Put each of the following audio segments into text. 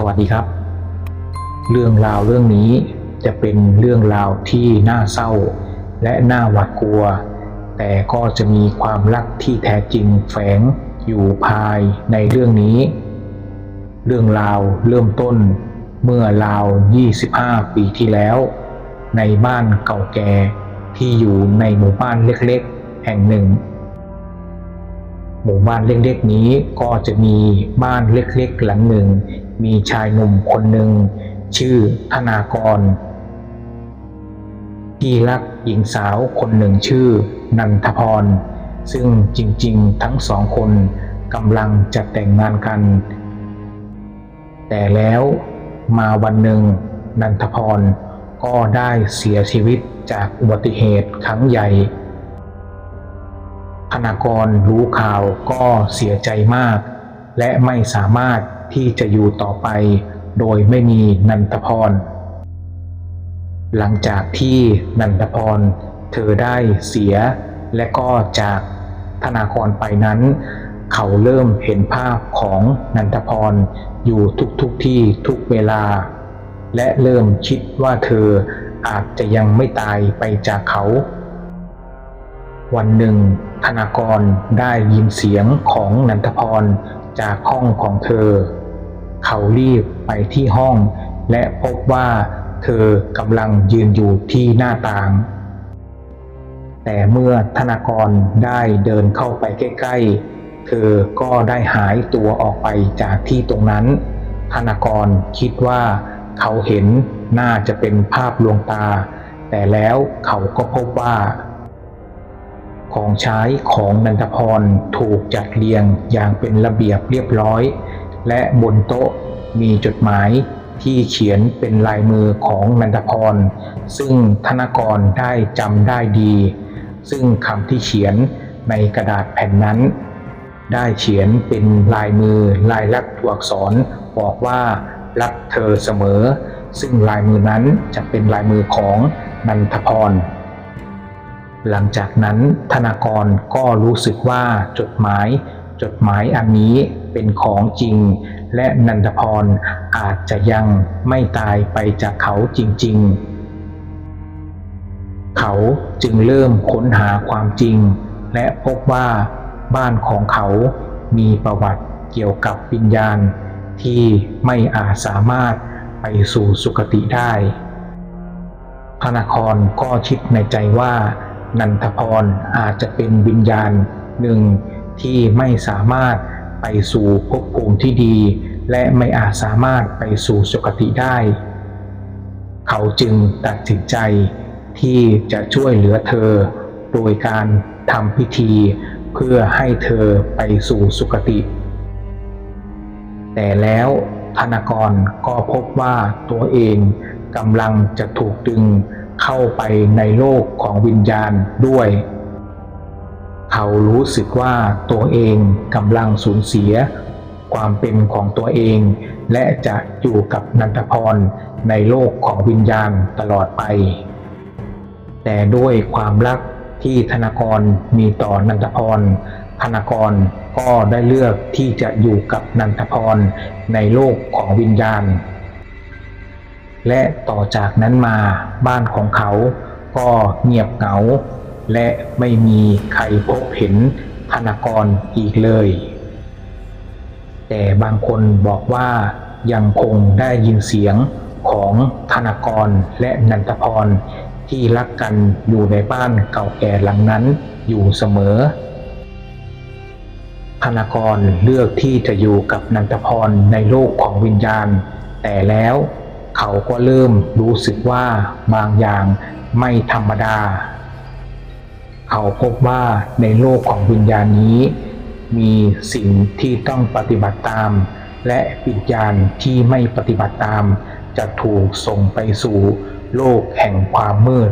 สวัสดีครับ เรื่องราวเรื่องนี้จะเป็นเรื่องราวที่น่าเศร้า และน่าหวาดกลัว แต่ก็จะมีความรักที่แท้จริงแฝงอยู่ภายในเรื่องนี้ เรื่องราวเริ่มต้นเมื่อราว 25 ปีที่แล้ว ในบ้านเก่าแก่ที่อยู่ในหมู่บ้านเล็กๆ แห่งหนึ่ง หมู่บ้านเล็กๆนี้ก็จะมีบ้านเล็กๆ หลังหนึ่ง มีชายหนุ่มคนหนึ่ง ชื่อธนากร ที่รักหญิงสาวคนหนึ่งชื่อ นันทพร ซึ่งจริงๆ ทั้งสองคนกำลังจะแต่งงานกัน แต่แล้วมาวันหนึ่ง นันทพรก็ได้เสียชีวิตจากอุบัติเหตุครั้งใหญ่ธนากรรู้ข่าวก็เสียใจมาก และไม่สามารถ ที่จะอยู่ต่อไป โดยไม่มีนันทพร หลังจากที่นันทพร เธอได้เสียและก็จากธนากรไปนั้น เขาเริ่มเห็นภาพของนันทพร อยู่ทุกๆทที่ทุกเวลา และเริ่มคิดว่าเธออาจจะยังไม่ตายไปจากเขา วันหนึ่งธนากรได้ยินเสียงของนันทพร จากห้องของเธอ เขารีบไปที่ห้อง และพบว่าเธอกำลังยืนอยู่ที่หน้าต่าง แต่เมื่อธนากรได้เดินเข้าไปใกล้ๆ เธอก็ได้หายตัวออกไปจากที่ตรงนั้น ธนากรคิดว่าเขาเห็นน่าจะเป็นภาพลวงตา แต่แล้วเขาก็พบว่า ของใช้ของนันทพรถูกจัดเรียงอย่างเป็นระเบียบเรียบร้อย และบนโต๊ะมีจดหมายที่เขียนเป็นลายมือของนันทพร ซึ่งธนกรได้จำได้ดี ซึ่งคำที่เขียนในกระดาษแผ่นนั้น ได้เขียนเป็นลายมือลายลักษณ์ตัวอักษรบอกว่ารักเธอเสมอ ซึ่งลายมือนั้นจะเป็นลายมือของนันทพร หลังจากนั้นธนากรก็รู้สึกว่าจดหมาย จดหมายอันนี้เป็นของจริง และนันทพรอาจจะยังไม่ตายไปจากเขาจริง ๆ เขาจึงเริ่มค้นหาความจริง และพบว่าบ้านของเขามีประวัติเกี่ยวกับวิญญาณ ที่ไม่อาจสามารถไปสู่สุคติได้ธนากรก็คิดในใจว่า นันทพรอาจจะเป็นวิญญาณหนึ่งที่ไม่สามารถไปสู่ภพภูมิที่ดี และไม่อาจสามารถไปสู่สุคติได้ เขาจึงตัดสินใจที่จะช่วยเหลือเธอ โดยการทำพิธีเพื่อให้เธอไปสู่สุคติ แต่แล้วธนากรก็พบว่าตัวเองกำลังจะถูกดึง เข้าไปในโลกของวิญญาณด้วย เขารู้สึกว่าตัวเองกำลังสูญเสีย ความเป็นของตัวเอง และจะอยู่กับนันทพรในโลกของวิญญาณตลอดไป แต่ด้วยความรักที่ธนากรมีต่อนันทพรธนากรก็ได้เลือกที่จะอยู่กับนันทพรในโลกของวิญญาณ และต่อจากนั้นมาบ้านของเขาก็เงียบเหงา และไม่มีใครพบเห็นธนากรอีกเลย แต่บางคนบอกว่ายังคงได้ยินเสียงของธนากรและนันทพรที่รักกันอยู่ในบ้านเก่าแก่หลังนั้นอยู่เสมอ ธนากรเลือกที่จะอยู่กับนันทพรในโลกของวิญญาณ แต่แล้ว เขาก็เริ่มรู้สึกว่าบางอย่างไม่ธรรมดา เขาพบว่าในโลกของวิญญาณนี้ มีสิ่งที่ต้องปฏิบัติตาม และวิญญาณที่ไม่ปฏิบัติตาม จะถูกส่งไปสู่โลกแห่งความมืด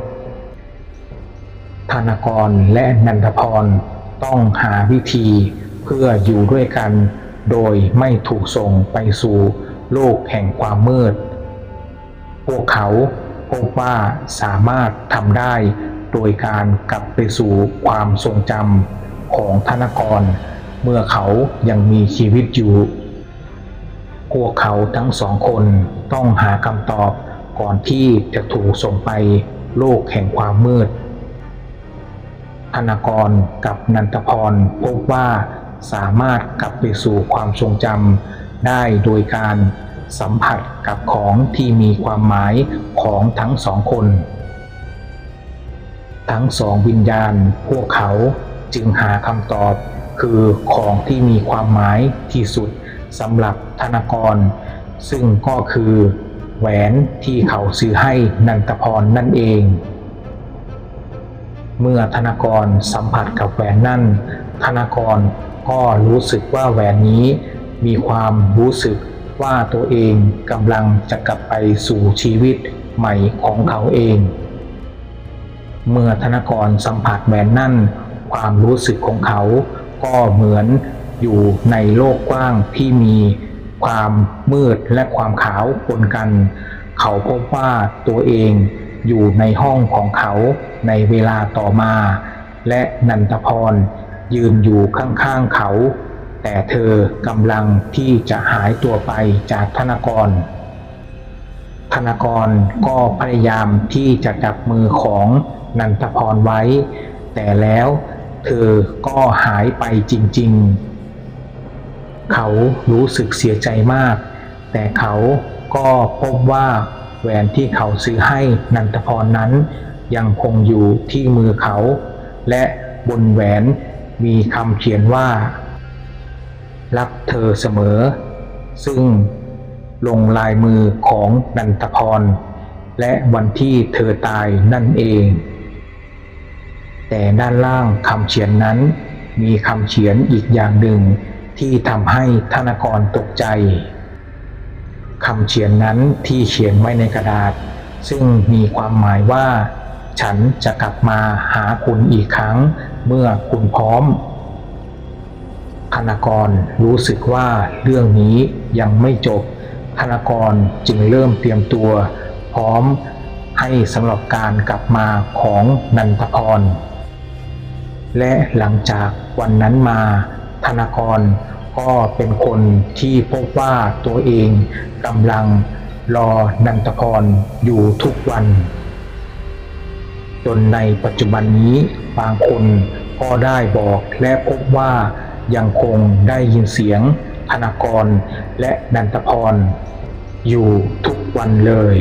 ธนากรและนันทพรต้องหาวิธีเพื่ออยู่ด้วยกัน โดยไม่ถูกส่งไปสู่โลกแห่งความมืด พวกเขาพบว่าสามารถทำได้โดยการกลับไปสู่ความทรงจำของธนกร เมื่อเขายังมีชีวิตอยู่ พวกเขาทั้งสองคนต้องหาคำตอบก่อนที่จะถูกส่งไปโลกแห่งความมืดธนกรกับนันทพรพบว่าสามารถกลับไปสู่ความทรงจำได้โดยการ สัมผัสกับของที่มีความหมายของทั้งสองคน ทั้งสองวิญญาณพวกเขาจึงหาคำตอบคือของที่มีความหมายที่สุดสำหรับธนกร ซึ่งก็คือแหวนที่เขาซื้อให้นันทพรนั่นเอง เมื่อธนกรสัมผัสกับแหวนนั่น ธนกรก็รู้สึกว่าแหวนนี้มีความรู้สึก ว่าตัวเองกำลังจะกลับไปสู่ชีวิตใหม่ของเขาเอง เมื่อธนากรสัมผัสแหวนนั่น ความรู้สึกของเขาก็เหมือนอยู่ในโลกกว้างที่มีความมืดและความขาวปนกัน เขาพบว่าตัวเองอยู่ในห้องของเขาในเวลาต่อมา และนันทพรยืนอยู่ข้างๆเขา แต่เธอกำลังที่จะหายตัวไปจากธนากร ธนากรก็พยายามที่จะจับมือของนันทพรไว้ แต่แล้วเธอก็หายไปจริง ๆ เขารู้สึกเสียใจมาก แต่เขาก็พบว่าแหวนที่เขาซื้อให้นันทพรนั้น ยังคงอยู่ที่มือเขา และบนแหวนมีคำเขียนว่า รักเธอเสมอ ซึ่งลงลายมือของนันทพร และวันที่เธอตายนั่นเอง แต่ด้านล่างคำเขียนนั้น มีคำเขียนอีกอย่างหนึ่งที่ทำให้ธนกรตกใจคำเขียนนั้นที่เขียนไว้ในกระดาษ ซึ่งมีความหมายว่า ฉันจะกลับมาหาคุณอีกครั้ง เมื่อคุณพร้อม ธนากรรู้สึกว่าเรื่องนี้ยังไม่จบธนากรจึงเริ่มเตรียมตัว พร้อมให้สำหรับการกลับมาของนันทพร และหลังจากวันนั้นมาธนากรก็เป็นคนที่พบว่าตัวเองกำลังรอนันทพรอยู่ทุกวัน จนในปัจจุบันนี้บางคนก็ได้บอกและพบว่า ยังคงได้ยินเสียงธนากรและนันทพร อยู่ทุกวันเลย